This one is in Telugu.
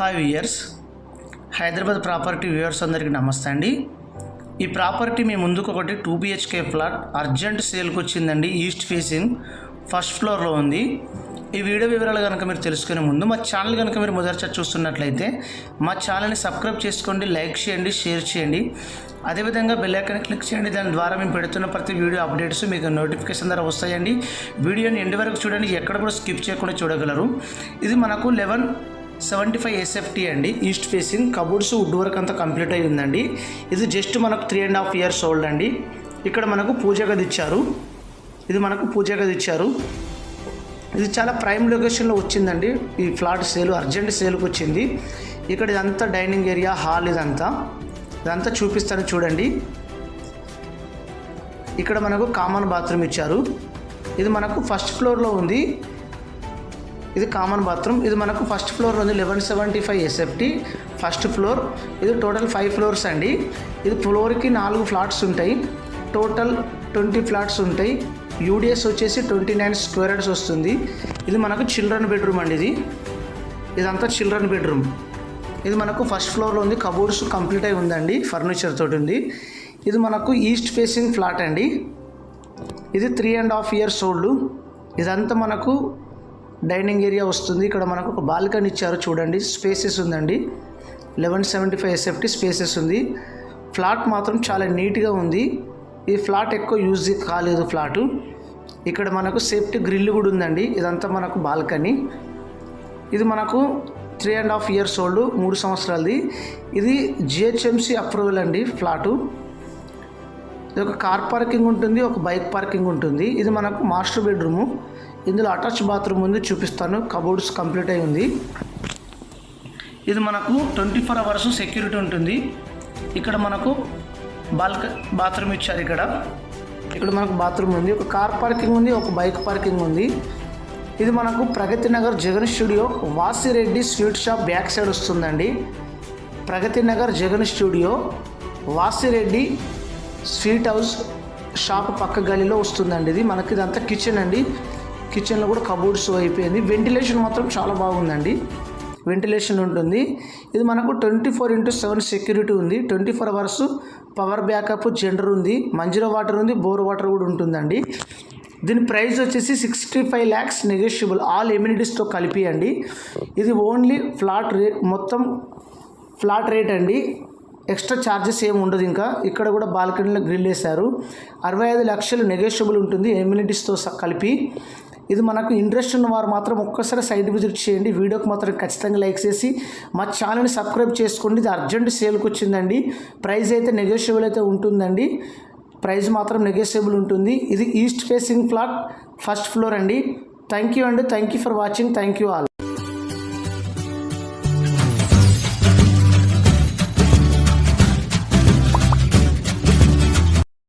Hi viewers. Hyderabad property viewers అందరికీ నమస్తే అండి. ఈ ప్రాపర్టీ మీ ముందుకు ఒకటి టూ బిహెచ్కే ఫ్లాట్ అర్జెంట్ సేల్కి వచ్చిందండి ఈస్ట్ ఫేసింగ్ ఫస్ట్ ఫ్లోర్లో ఉంది. ఈ వీడియో వివరాలు కనుక మీరు తెలుసుకునే ముందు మా ఛానల్ కనుక మీరు మొదటిసారి చూస్తున్నట్లయితే మా ఛానల్ని సబ్స్క్రైబ్ చేసుకోండి లైక్ చేయండి షేర్ చేయండి. అదేవిధంగా బెల్ ఐకాన్ క్లిక్ చేయండి దాని ద్వారా మేము పెడుతున్న ప్రతి వీడియో అప్డేట్స్ మీకు నోటిఫికేషన్ ద్వారా వస్తాయండి. వీడియోని ఎండ్ వరకు చూడండి ఎక్కడ కూడా స్కిప్ చేయకుండా చూడగలరు. ఇది మనకు లెవెన్ సెవెంటీ ఫైవ్ ఎస్ఎఫ్టీ అండి. East facing cupboards wood work అంతా కంప్లీట్ అయి ఉందండి. ఇది జస్ట్ మనకు three and half years old అండి. ఇక్కడ మనకు పూజ గది ఇచ్చారు. ఇది మనకు పూజ గది ఇచ్చారు. ఇది చాలా ప్రైమ్ లొకేషన్లో వచ్చిందండి. ఈ ఫ్లాట్ సేల్ అర్జెంట్ సేల్కి వచ్చింది. ఇక్కడ ఇదంతా డైనింగ్ ఏరియా హాల్ ఇదంతా. ఇదంతా చూపిస్తాను చూడండి. ఇక్కడ మనకు కామన్ బాత్రూమ్ ఇచ్చారు. ఇది మనకు ఫస్ట్ ఫ్లోర్లో ఉంది. ఇది కామన్ బాత్రూమ్ ఇది మనకు ఫస్ట్ ఫ్లోర్ ఉంది eleven seventy five SFT first floor ఇది టోటల్ ఫైవ్ ఫ్లోర్స్ అండి. ఇది ఫ్లోర్కి నాలుగు ఫ్లాట్స్ ఉంటాయి. టోటల్ ట్వంటీ ఫ్లాట్స్ ఉంటాయి. యూడిఎస్ వచ్చేసి ట్వంటీ నైన్ స్క్వేర్ వస్తుంది. ఇది మనకు చిల్డ్రన్ బెడ్రూమ్ అండి ఇది. ఇదంతా చిల్డ్రన్ బెడ్రూమ్ ఇది మనకు ఫస్ట్ ఫ్లోర్లో ఉంది. కబోర్డ్స్ కంప్లీట్ అయి ఉందండి. ఫర్నిచర్ తోటి ఉంది. ఇది మనకు ఈస్ట్ ఫేసింగ్ ఫ్లాట్ అండి. ఇది three and half years old ఇదంతా మనకు డైనింగ్ ఏరియా వస్తుంది. ఇక్కడ మనకు ఒక బాల్కనీ ఇచ్చారు చూడండి. స్పేసెస్ ఉందండి. Eleven seventy five SFT spaces ఉంది. ఫ్లాట్ మాత్రం చాలా నీట్గా ఉంది. ఈ ఫ్లాట్ ఎక్కువ యూజ్ కాలేదు ఫ్లాటు. ఇక్కడ మనకు సేఫ్టీ గ్రిల్ కూడా ఉందండి. ఇదంతా మనకు బాల్కనీ. ఇది మనకు three and half years old మూడు సంవత్సరాలది. ఇది జిహెచ్ఎంసీ అప్రూవల్ అండి ఫ్లాటు. ఇది ఒక కార్ పార్కింగ్ ఉంటుంది ఒక బైక్ పార్కింగ్ ఉంటుంది. ఇది మనకు మాస్టర్ బెడ్రూము. ఇందులో అటాచ్ బాత్రూమ్ ఉంది చూపిస్తాను. కబోర్డ్స్ కంప్లీట్ అయి ఉంది. ఇది మనకు ట్వంటీ ఫోర్ అవర్స్ సెక్యూరిటీ ఉంటుంది. ఇక్కడ మనకు బాల్క బాత్రూమ్ ఇచ్చారు ఇక్కడ. ఇక్కడ మనకు బాత్రూమ్ ఉంది ఒక కార్ పార్కింగ్ ఉంది ఒక బైక్ పార్కింగ్ ఉంది. ఇది మనకు Pragathi Nagar Jagan studio Vasireddy sweet shop back side వస్తుందండి. Pragathi Nagar Jagan studio Vasireddy sweet house shop పక్క గలిలో వస్తుందండి ఇది. మనకి ఇదంతా కిచెన్ అండి. కిచెన్లో కూడా కబోర్డ్స్ అయిపోయింది. వెంటిలేషన్ మాత్రం చాలా బాగుందండి. వెంటిలేషన్ ఉంటుంది. ఇది మనకు twenty four into seven security ఉంది. Twenty four hours power backup generator ఉంది. మంజీరా వాటర్ ఉంది. బోర్ వాటర్ కూడా ఉంటుందండి. దీని ప్రైస్ వచ్చేసి sixty five lakhs negotiable all ఎమ్యూనిటీస్తో కలిపి అండి. ఇది ఓన్లీ ఫ్లాట్ రేట్ మొత్తం ఫ్లాట్ రేట్ అండి. ఎక్స్ట్రా ఛార్జెస్ ఏమి ఉండదు ఇంకా. ఇక్కడ కూడా బాల్కనీలో గ్రిల్ వేశారు. అరవై ఐదు లక్షలు నెగోషియబుల్ ఉంటుంది. ఎమ్యూనిటీస్తో కలిపి. ఇది మనకు ఇంట్రెస్ట్ ఉన్న వారు మాత్రం ఒక్కసారి సైట్ విజిట్ చేయండి. వీడియోకి మాత్రం ఖచ్చితంగా లైక్ చేసి మా ఛానల్ని సబ్స్క్రైబ్ చేసుకోండి. ఇది అర్జెంట్ సేల్కి వచ్చిందండి. ప్రైస్ అయితే నెగోషియబుల్ అయితే ఉంటుందండి. ప్రైస్ మాత్రం నెగోషియబుల్ ఉంటుంది. ఇది east facing flat first floor అండి. థ్యాంక్ యూ అండి. Thank you for watching thank you all